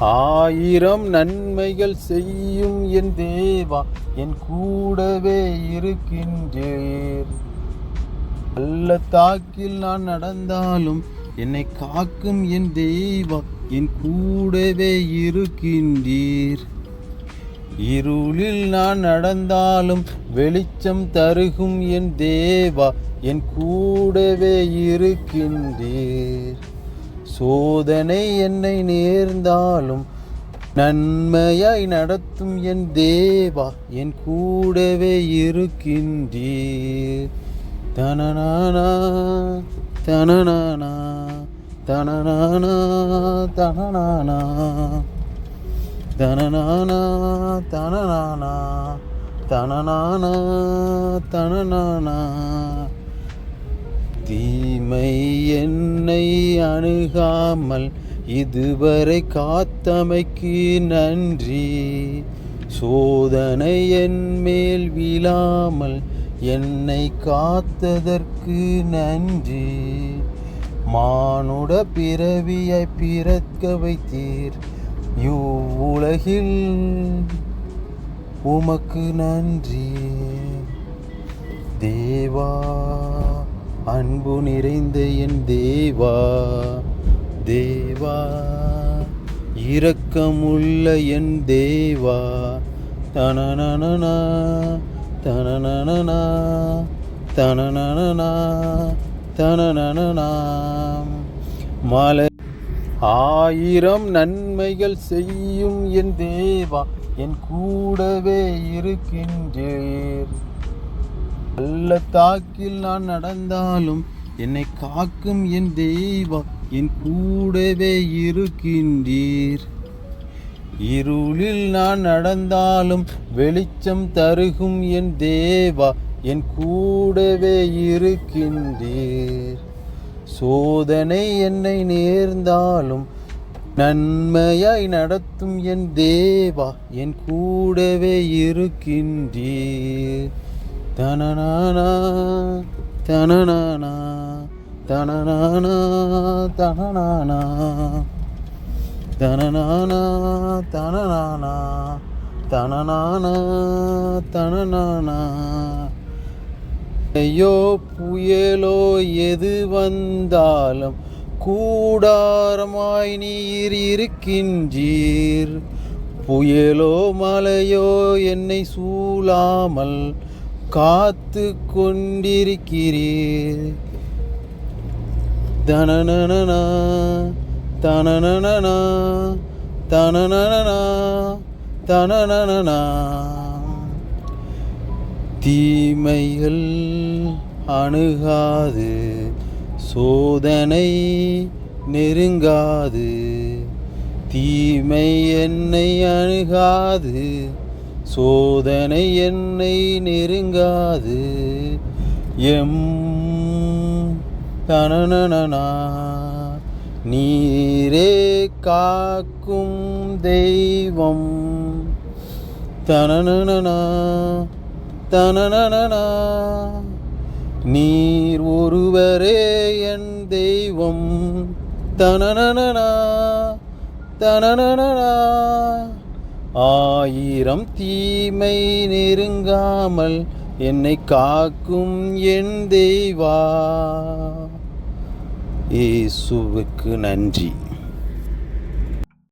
ஆயிரம் நன்மைகள் செய்யும் என் தேவா என் கூடவே இருக்கின்றேர் பள்ளத்தாக்கில் நான் நடந்தாலும் என்னை காக்கும் என் தெய்வா என் கூடவே இருக்கின்றீர். இருளில் நான் நடந்தாலும் வெளிச்சம் தருகும் என் தேவா என் கூடவே இருக்கின்றீர். சோதனை என்னை நேர்ந்தாலும் நன்மையாய் நடத்தும் என் தேவா என் கூடவே இருக்கின்றீர். தனநானா தனநானா தனநானா தனநானா தனநானா தனநானா தனநானா தனநானா தீமை என்னை அணுகாமல் இதுவரை காத்தமைக்கு நன்றி. சோதனை என் மேல் விழாமல் என்னை காத்ததற்கு நன்றி. மானுட பிறவியை பிறக்க வைத்தீர். இவ்வுலகில் உமக்கு நன்றி. தேவா அன்பு நிறைந்த என் தேவா தேவா. இரக்கமுள்ள என் தேவா. தனனனா தனனனா தனனனா தனனனா மலை ஆயிரம் நன்மைகள் செய்யும் என் தேவா என் கூடவே இருக்கின்றேன். பள்ளத்தாக்கில் நான் நடந்தாலும் என்னை காக்கும் என் தெய்வா என் கூடவே இருக்கின்றீர். இருளில் நான் நடந்தாலும் வெளிச்சம் தருகும் என் தேவா என் கூடவே இருக்கின்றீர். சோதனை என்னை நேர்ந்தாலும் நன்மையாய் நடத்தும் என் தேவா என் கூடவே இருக்கின்றீர். தனநானா தனநானா தனநானா தனநானா. தனநானா தனநானா தனநானா தனநானா. ஐயோ புயலோ எது வந்தாலும் கூடாரமாய் நீர் இருக்கின்றீர். புயலோ மலையோ என்னை சூழாமல் காத்து கொண்டிருக்கிறீர் தனனனா தனனனா தனனனா தனனனா தீமைகள் அணுகாது சோதனை நெருங்காது தீமை என்னை அணுகாது சோதனை என்னை நெருங்காது. எம் தனனனா நீரே காக்கும் தெய்வம். தனனனா தனனனா நீர் ஒருவரே என் தெய்வம். தனனனா தனனனா ஆயிரம் தீமை நெருங்காமல் என்னை காக்கும் என் தெய்வா. இயேசுவுக்கு நன்றி.